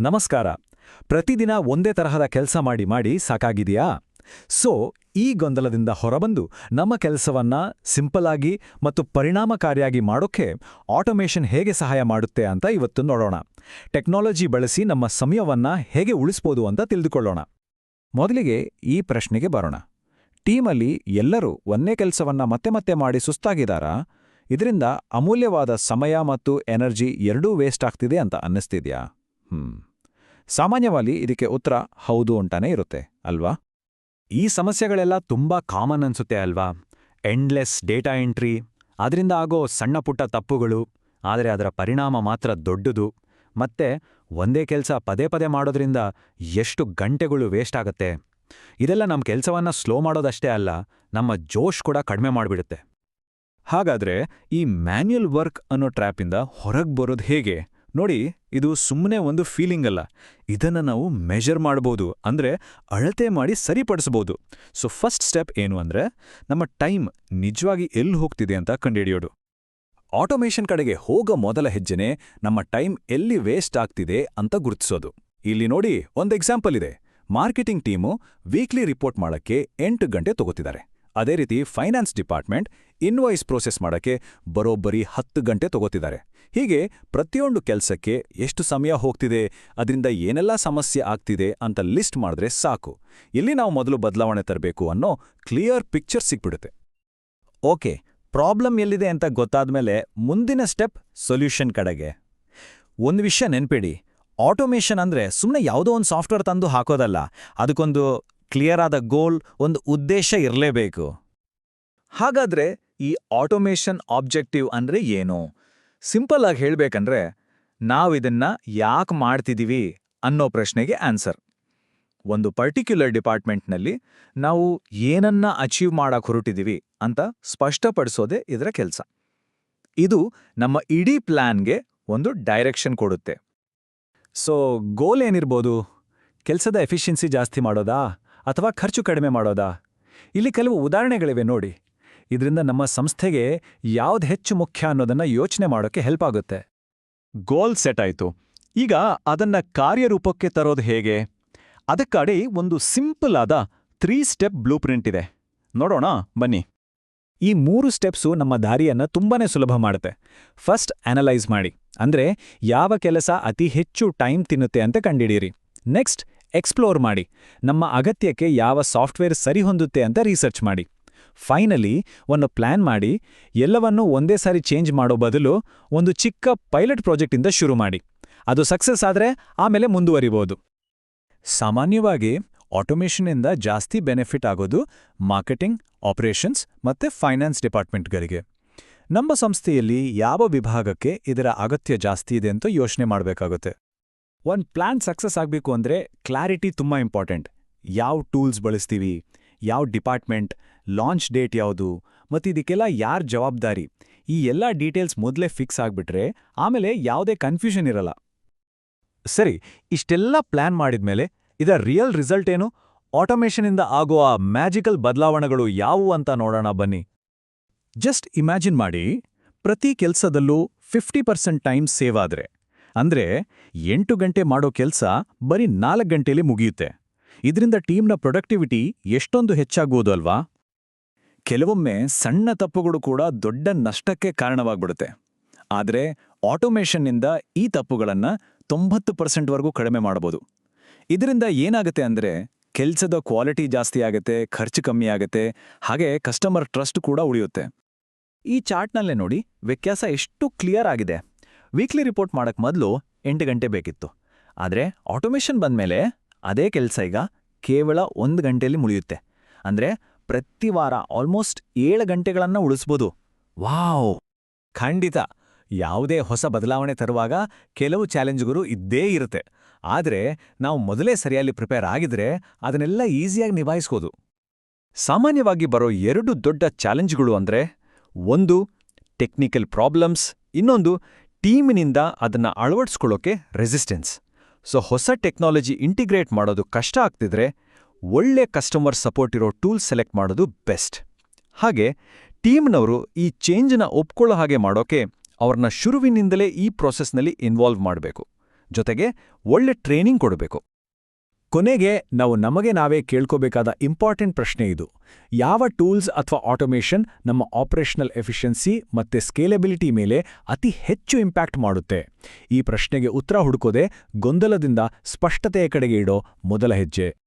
ನಮಸ್ಕಾರ. ಪ್ರತಿದಿನ ಒಂದೇ ತರಹದ ಕೆಲಸ ಮಾಡಿ ಮಾಡಿ ಸಾಕಾಗಿದೆಯಾ? ಸೊ, ಈ ಗೊಂದಲದಿಂದ ಹೊರಬಂದು ನಮ್ಮ ಕೆಲಸವನ್ನ ಸಿಂಪಲ್ ಆಗಿ ಮತ್ತು ಪರಿಣಾಮಕಾರಿಯಾಗಿ ಮಾಡೋಕ್ಕೆ ಆಟೋಮೇಷನ್ ಹೇಗೆ ಸಹಾಯ ಮಾಡುತ್ತೆ ಅಂತ ಇವತ್ತು ನೋಡೋಣ. ಟೆಕ್ನಾಲಜಿ ಬಳಸಿ ನಮ್ಮ ಸಮಯವನ್ನ ಹೇಗೆ ಉಳಿಸ್ಬೋದು ಅಂತ ತಿಳಿದುಕೊಳ್ಳೋಣ. ಮೊದಲಿಗೆ ಈ ಪ್ರಶ್ನೆಗೆ ಬರೋಣ. ಟೀಮಲ್ಲಿ ಎಲ್ಲರೂ ಒಂದೇ ಕೆಲಸವನ್ನ ಮತ್ತೆ ಮತ್ತೆ ಮಾಡಿ ಸುಸ್ತಾಗಿದ್ದಾರಾ ಇದರಿಂದ ಅಮೂಲ್ಯವಾದ ಸಮಯ ಮತ್ತು ಎನರ್ಜಿ ಎರಡೂ ವೇಸ್ಟ್ ಆಗ್ತಿದೆ ಅಂತ ಅನ್ನಿಸ್ತಿದ್ಯಾ? ಹ್ಮ್. ಸಾಮಾನ್ಯವಾಗಿ ಇದಕ್ಕೆ ಉತ್ತರ ಹೌದು ಅಂತಾನೆ ಇರುತ್ತೆ, ಅಲ್ವಾ? ಈ ಸಮಸ್ಯೆಗಳೆಲ್ಲ ತುಂಬಾ ಕಾಮನ್ ಅನ್ಸುತ್ತೆ ಅಲ್ವಾ? ಎಂಡ್ಲೆಸ್ ಡೇಟಾ ಎಂಟ್ರಿ, ಅದರಿಂದ ಆಗೋ ಸಣ್ಣ ಪುಟ್ಟ ತಪ್ಪುಗಳು, ಆದರೆ ಅದರ ಪರಿಣಾಮ ಮಾತ್ರ ದೊಡ್ಡದು. ಮತ್ತೆ ಒಂದೇ ಕೆಲಸ ಪದೇ ಪದೇ ಮಾಡೋದ್ರಿಂದ ಎಷ್ಟು ಗಂಟೆಗಳು ವೇಸ್ಟ್ ಆಗತ್ತೆ? ಇದೆಲ್ಲ ನಮ್ಮ ಕೆಲಸವನ್ನ ಸ್ಲೋ ಮಾಡೋದಷ್ಟೇ ಅಲ್ಲ, ನಮ್ಮ ಜೋಶ್ ಕೂಡ ಕಡಿಮೆ ಮಾಡಿಬಿಡುತ್ತೆ. ಹಾಗಾದ್ರೆ ಈ ಮ್ಯಾನ್ಯುಯಲ್ ವರ್ಕ್ ಅನ್ನೋ ಟ್ರ್ಯಾಪಿಂದ ಹೊರಗೆ ಬರೋದು ಹೇಗೆ? ನೋಡಿ, ಇದು ಸುಮ್ಮನೆ ಒಂದು ಫೀಲಿಂಗ್ ಅಲ್ಲ. ಇದನ್ನ ನಾವು ಮೆಷರ್ ಮಾಡ್ಬೋದು, ಅಂದ್ರೆ ಅಳತೆ ಮಾಡಿ ಸರಿಪಡಿಸ್ಬೋದು. ಸೊ ಫಸ್ಟ್ ಸ್ಟೆಪ್ ಏನು ಅಂದರೆ, ನಮ್ಮ ಟೈಮ್ ನಿಜವಾಗಿ ಎಲ್ಲಿ ಹೋಗ್ತಿದೆ ಅಂತ ಕಂಡುಹಿಡಿಯೋದು. ಆಟೋಮೇಷನ್ ಕಡೆಗೆ ಹೋಗೋ ಮೊದಲ ಹೆಜ್ಜೆನೆ ನಮ್ಮ ಟೈಮ್ ಎಲ್ಲಿ ವೇಸ್ಟ್ ಆಗ್ತಿದೆ ಅಂತ ಗುರುತಿಸೋದು. ಇಲ್ಲಿ ನೋಡಿ, ಒಂದು ಎಕ್ಸಾಂಪಲ್ ಇದೆ. ಮಾರ್ಕೆಟಿಂಗ್ ಟೀಮು ವೀಕ್ಲಿ ರಿಪೋರ್ಟ್ ಮಾಡಕ್ಕೆ ಎಂಟು ಗಂಟೆ ತಗೋತಿದ್ದಾರೆ. ಅದೇ ರೀತಿ ಫೈನಾನ್ಸ್ ಡಿಪಾರ್ಟ್ಮೆಂಟ್ ಇನ್ವಾಯ್ಸ್ ಪ್ರೋಸೆಸ್ ಮಾಡಕ್ಕೆ ಬರೋಬ್ಬರಿ ಹತ್ತು ಗಂಟೆ ತಗೋತಿದ್ದಾರೆ. ಹೀಗೆ ಪ್ರತಿಯೊಂದು ಕೆಲಸಕ್ಕೆ ಎಷ್ಟು ಸಮಯ ಹೋಗ್ತಿದೆ, ಅದರಿಂದ ಏನೆಲ್ಲ ಸಮಸ್ಯೆ ಆಗ್ತಿದೆ ಅಂತ ಲಿಸ್ಟ್ ಮಾಡಿದ್ರೆ ಸಾಕು. ಇಲ್ಲಿ ನಾವು ಮೊದಲು ಬದಲಾವಣೆ ತರಬೇಕು ಅನ್ನೋ ಕ್ಲಿಯರ್ ಪಿಕ್ಚರ್ ಸಿಕ್ಬಿಡುತ್ತೆ ಓಕೆ, ಪ್ರಾಬ್ಲಮ್ ಎಲ್ಲಿದೆ ಅಂತ ಗೊತ್ತಾದ್ಮೇಲೆ ಮುಂದಿನ ಸ್ಟೆಪ್ ಸೊಲ್ಯೂಷನ್ ಕಡೆಗೆ. ಒಂದು ವಿಷಯ ನೆನ್ಪಿಡಿ, ಆಟೋಮೇಷನ್ ಅಂದ್ರೆ ಸುಮ್ಮನೆ ಯಾವುದೋ ಒಂದು ಸಾಫ್ಟ್ವೇರ್ ತಂದು ಹಾಕೋದಲ್ಲ, ಅದಕ್ಕೊಂದು ಕ್ಲಿಯರ್ ಆದ ಗೋಲ್ ಒಂದು ಉದ್ದೇಶ ಇರಲೇಬೇಕು. ಹಾಗಾದ್ರೆ ಈ ಆಟೋಮೇಷನ್ ಆಬ್ಜೆಕ್ಟಿವ್ ಅಂದ್ರೆ ಏನು? ಸಿಂಪಲ್ ಆಗಿ ಹೇಳ್ಬೇಕಂದ್ರೆ ನಾವಿದನ್ನ ಯಾಕೆ ಮಾಡ್ತಿದೀವಿ ಅನ್ನೋ ಪ್ರಶ್ನೆಗೆ ಆನ್ಸರ್. ಒಂದು ಪರ್ಟಿಕ್ಯುಲರ್ ಡಿಪಾರ್ಟ್ಮೆಂಟ್ನಲ್ಲಿ ನಾವು ಏನನ್ನ ಅಚೀವ್ ಮಾಡಕ್ಕೆ ಹೊರಟಿದೀವಿ ಅಂತ ಸ್ಪಷ್ಟಪಡಿಸೋದೇ ಇದರ ಕೆಲಸ. ಇದು ನಮ್ಮ ಇಡೀ ಪ್ಲಾನ್ಗೆ ಒಂದು ಡೈರೆಕ್ಷನ್ ಕೊಡುತ್ತೆ. ಸೊ ಗೋಲ್ ಏನಿರ್ಬೋದು? ಕೆಲಸದ ಎಫಿಷಿಯನ್ಸಿ ಜಾಸ್ತಿ ಮಾಡೋದಾ? ಅಥವಾ ಖರ್ಚು ಕಡಿಮೆ ಮಾಡೋದಾ? ಇಲ್ಲಿ ಕೆಲವು ಉದಾಹರಣೆಗಳಿವೆ ನೋಡಿ. ಇದರಿಂದ ನಮ್ಮ ಸಂಸ್ಥೆಗೆ ಯಾವ್ದು ಹೆಚ್ಚು ಮುಖ್ಯ ಅನ್ನೋದನ್ನ ಯೋಚನೆ ಮಾಡೋಕ್ಕೆ ಹೆಲ್ಪ್ ಆಗುತ್ತೆ. ಗೋಲ್ ಸೆಟ್ ಆಯ್ತು. ಈಗ ಅದನ್ನ ಕಾರ್ಯರೂಪಕ್ಕೆ ತರೋದು ಹೇಗೆ? ಅದಕ್ಕಾಡಿ ಒಂದು ಸಿಂಪಲ್ ಆದ ತ್ರೀ ಸ್ಟೆಪ್ ಬ್ಲೂ ಪ್ರಿಂಟ್ ಇದೆ. ನೋಡೋಣ, ಬನ್ನಿ. ಈ ಮೂರು ಸ್ಟೆಪ್ಸು ನಮ್ಮ ದಾರಿಯನ್ನ ತುಂಬಾನೇ ಸುಲಭ ಮಾಡುತ್ತೆ. ಫಸ್ಟ್ ಅನಲೈಸ್ ಮಾಡಿ. ಅಂದ್ರೆ ಯಾವ ಕೆಲಸ ಅತಿ ಹೆಚ್ಚು ಟೈಮ್ ತಿನ್ನುತ್ತೆ ಅಂತ ಕಂಡಿಡೀರಿ. ನೆಕ್ಸ್ಟ್ ಎಕ್ಸ್ಪ್ಲೋರ್ ಮಾಡಿ, ನಮ್ಮ ಅಗತ್ಯಕ್ಕೆ ಯಾವ ಸಾಫ್ಟ್ವೇರ್ ಸರಿಹೊಂದುತ್ತೆ ಅಂತ ರಿಸರ್ಚ್ ಮಾಡಿ. ಫೈನಲಿ, ಒಂದು ಪ್ಲಾನ್ ಮಾಡಿ, ಎಲ್ಲವನ್ನೂ ಒಂದೇ ಸಾರಿ ಚೇಂಜ್ ಮಾಡೋ ಬದಲು ಒಂದು ಚಿಕ್ಕ ಪೈಲಟ್ ಪ್ರಾಜೆಕ್ಟಿಂದ ಶುರು ಮಾಡಿ. ಅದು ಸಕ್ಸಸ್ ಆದ್ರೆ ಆಮೇಲೆ ಮುಂದುವರಿಬೋದು. ಸಾಮಾನ್ಯವಾಗಿ, ಆಟೋಮೇಷನ್ನಿಂದ ಜಾಸ್ತಿ ಬೆನಿಫಿಟ್ ಆಗೋದು ಮಾರ್ಕೆಟಿಂಗ್, ಆಪರೇಷನ್ಸ್ ಮತ್ತೆ ಫೈನಾನ್ಸ್ ಡಿಪಾರ್ಟ್ಮೆಂಟ್ಗಳಿಗೆ. ನಮ್ಮ ಸಂಸ್ಥೆಯಲ್ಲಿ ಯಾವ ವಿಭಾಗಕ್ಕೆ ಇದರ ಅಗತ್ಯ ಜಾಸ್ತಿ ಇದೆ ಅಂತ ಯೋಚನೆ ಮಾಡಬೇಕಾಗುತ್ತೆ. ಒಂದು ಪ್ಲಾನ್ ಸಕ್ಸಸ್ ಆಗಬೇಕು ಅಂದ್ರೆ ಕ್ಲಾರಿಟಿ ತುಂಬಾ ಇಂಪಾರ್ಟೆಂಟ್ ಯಾವ ಟೂಲ್ಸ್ ಬಳಸ್ತೀವಿ, ಯಾವ ಡಿಪಾರ್ಟ್ಮೆಂಟ್ ಲಾಂಚ್ ಡೇಟ್ ಯಾವುದು, ಮತ್ತು ಇದಕ್ಕೆಲ್ಲ ಯಾರ ಜವಾಬ್ದಾರಿ? ಈ ಎಲ್ಲ ಡೀಟೇಲ್ಸ್ ಮೊದಲೇ ಫಿಕ್ಸ್ ಆಗಿಬಿಟ್ರೆ ಆಮೇಲೆ ಯಾವುದೇ ಕನ್ಫ್ಯೂಷನ್ ಇರಲ್ಲ. ಸರಿ, ಇಷ್ಟೆಲ್ಲ ಪ್ಲಾನ್ ಮಾಡಿದ್ಮೇಲೆ ಇದರ ರಿಯಲ್ ರಿಸಲ್ಟ್ ಏನು? ಆಟೋಮೇಷನಿಂದ ಆಗೋ ಆ ಮ್ಯಾಜಿಕಲ್ ಬದಲಾವಣೆಗಳು ಯಾವುವು ಅಂತ ನೋಡೋಣ ಬನ್ನಿ. ಜಸ್ಟ್ ಇಮ್ಯಾಜಿನ್ ಮಾಡಿ, ಪ್ರತಿ ಕೆಲಸದಲ್ಲೂ ಫಿಫ್ಟಿ ಪರ್ಸೆಂಟ್ ಟೈಮ್ ಸೇವ್ ಆದ್ರೆ ಅಂದ್ರೆ ಎಂಟು ಗಂಟೆ ಮಾಡೋ ಕೆಲ್ಸ ಬರೀ ನಾಲ್ಕು ಗಂಟೆಲಿ ಮುಗಿಯುತ್ತೆ. ಇದರಿಂದ ಟೀಮ್ನ ಪ್ರೊಡಕ್ಟಿವಿಟಿ ಎಷ್ಟೊಂದು ಹೆಚ್ಚಾಗುವುದು ಅಲ್ವಾ? ಕೆಲವೊಮ್ಮೆ ಸಣ್ಣ ತಪ್ಪುಗಳು ಕೂಡ ದೊಡ್ಡ ನಷ್ಟಕ್ಕೆ ಕಾರಣವಾಗ್ಬಿಡುತ್ತೆ. ಆದರೆ ಆಟೋಮೇಷನ್ನಿಂದ ಈ ತಪ್ಪುಗಳನ್ನು ತೊಂಬತ್ತು ಪರ್ಸೆಂಟ್ವರೆಗೂ ಕಡಿಮೆ ಮಾಡಬಹುದು ಇದರಿಂದ ಏನಾಗುತ್ತೆ ಅಂದ್ರೆ ಕೆಲಸದ ಕ್ವಾಲಿಟಿ ಜಾಸ್ತಿ ಆಗುತ್ತೆ, ಖರ್ಚು ಕಮ್ಮಿ ಆಗುತ್ತೆ, ಹಾಗೆ ಕಸ್ಟಮರ್ ಟ್ರಸ್ಟ್ ಕೂಡ ಉಳಿಯುತ್ತೆ. ಈ ಚಾರ್ಟ್ನಲ್ಲೇ ನೋಡಿ ವ್ಯತ್ಯಾಸ ಎಷ್ಟು ಕ್ಲಿಯರ್ ಆಗಿದೆ. ವೀಕ್ಲಿ ರಿಪೋರ್ಟ್ ಮಾಡಕ್ ಮೊದಲು ಎಂಟು ಗಂಟೆ ಬೇಕಿತ್ತು. ಆದರೆ ಆಟೋಮೇಷನ್ ಬಂದ್ಮೇಲೆ ಅದೇ ಕೆಲಸ ಈಗ ಕೇವಲ ಒಂದು ಗಂಟೆಯಲ್ಲಿ ಮುಳಿಯುತ್ತೆ. ಅಂದ್ರೆ ಪ್ರತಿ ವಾರ ಆಲ್ಮೋಸ್ಟ್ ಏಳು ಗಂಟೆಗಳನ್ನು ಉಳಿಸ್ಬೋದು. ವಾವ್! ಖಂಡಿತ. ಯಾವುದೇ ಹೊಸ ಬದಲಾವಣೆ ತರುವಾಗ ಕೆಲವು ಚಾಲೆಂಜ್ಗಳು ಇದ್ದೇ ಇರುತ್ತೆ. ಆದರೆ ನಾವು ಮೊದಲೇ ಸರಿಯಾಗಿ ಪ್ರಿಪೇರ್ ಆಗಿದ್ರೆ ಅದನ್ನೆಲ್ಲ ಈಸಿಯಾಗಿ ನಿಭಾಯಿಸ್ಬೋದು. ಸಾಮಾನ್ಯವಾಗಿ ಬರೋ ಎರಡು ದೊಡ್ಡ ಚಾಲೆಂಜ್ಗಳು ಅಂದ್ರೆ ಒಂದು ಟೆಕ್ನಿಕಲ್ ಪ್ರಾಬ್ಲಮ್ಸ್, ಇನ್ನೊಂದು ಟೀಮಿನಿಂದ ಅದನ್ನ ಅಳವಡಿಸ್ಕೊಳ್ಳೋಕೆ ರೆಸಿಸ್ಟೆನ್ಸ್ ಸೊ ಹೊಸ ಟೆಕ್ನಾಲಜಿ ಇಂಟಿಗ್ರೇಟ್ ಮಾಡೋದು ಕಷ್ಟ ಆಗ್ತಿದ್ರೆ ಒಳ್ಳೆ ಕಸ್ಟಮರ್ ಸಪೋರ್ಟ್ ಇರೋ ಟೂಲ್ ಸೆಲೆಕ್ಟ್ ಮಾಡೋದು ಬೆಸ್ಟ್ ಹಾಗೆ ಟೀಮ್ನವರು ಈ ಚೇಂಜ್ನ ಒಪ್ಕೊಳ್ಳೋ ಹಾಗೆ ಮಾಡೋಕೆ ಅವ್ರನ್ನ ಶುರುವಿನಿಂದಲೇ ಈ ಪ್ರೊಸೆಸ್ನಲ್ಲಿ ಇನ್ವಾಲ್ವ್ ಮಾಡಬೇಕು. ಜೊತೆಗೆ ಒಳ್ಳೆ ಟ್ರೈನಿಂಗ್ ಕೊಡಬೇಕು. ಕೊನೆಗೆ ನಾವು ನಮಗೆ ನಾವೇ ಕೇಳ್ಕೋಬೇಕಾದ ಇಂಪಾರ್ಟೆಂಟ್ ಪ್ರಶ್ನೆ ಇದು. ಯಾವ ಟೂಲ್ಸ್ ಅಥವಾ ಆಟೋಮೇಷನ್ ನಮ್ಮ ಆಪರೇಷನಲ್ ಎಫಿಷಿಯನ್ಸಿ ಮತ್ತೆ ಸ್ಕೇಲೆಬಿಲಿಟಿ ಮೇಲೆ ಅತಿ ಹೆಚ್ಚು ಇಂಪ್ಯಾಕ್ಟ್ ಮಾಡುತ್ತೆ? ಈ ಪ್ರಶ್ನೆಗೆ ಉತ್ತರ ಹುಡುಕೋದೆ ಗೊಂದಲದಿಂದ ಸ್ಪಷ್ಟತೆಯ ಕಡೆಗೆ ಇಡೋ ಮೊದಲ ಹೆಜ್ಜೆ.